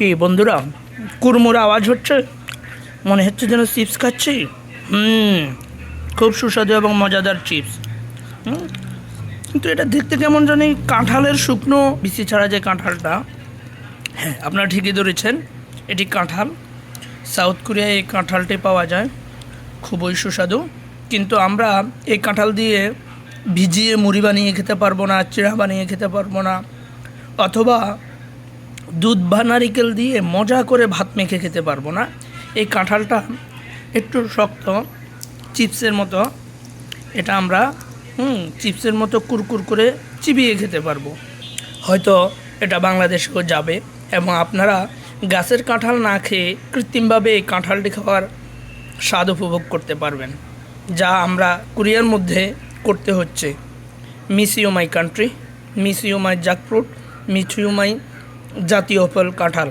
কি বন্ধুরা, কুড়মুড় আওয়াজ হচ্ছে? মনে হচ্ছে যেন চিপস খাচ্ছি? হুম, খুব সুস্বাদু এবং মজাদার চিপস। হুম, কিন্তু এটা দেখতে কেমন জানি কাঁঠালের শুকনো বিচি ছাড়া যে কাঁঠালটা। হ্যাঁ আপনারা ঠিকই ধরেছেন, এটি কাঁঠাল। সাউথ কোরিয়ায় এই কাঁঠালটি পাওয়া যায়। খুবই সুস্বাদু। কিন্তু আমরা এই কাঁঠাল দিয়ে ভিজিয়ে মুড়ি বানিয়ে খেতে পারব না, চিড়া বানিয়ে খেতে পারব না। অথবা দুধ বা নারিকেল দিয়ে মজা করে ভাত মেখে খেতে পারব না। এই কাঁঠালটা একটু শক্ত, চিপসের মতো। এটা আমরা, হুম, চিপসের মতো কুরকুর করে চিবিয়ে খেতে পারব। হয়তো এটা বাংলাদেশেও যাবে এবং আপনারা গাছের কাঁঠাল না খেয়ে কৃত্রিমভাবে এই কাঁঠালটি খাওয়ার স্বাদ উপভোগ করতে পারবেন, যা আমরা কোরিয়ার মধ্যে করতে হচ্ছে। Miss you my country, miss you my jackfruit, miss you my জাতীয় ফল কাঁঠাল।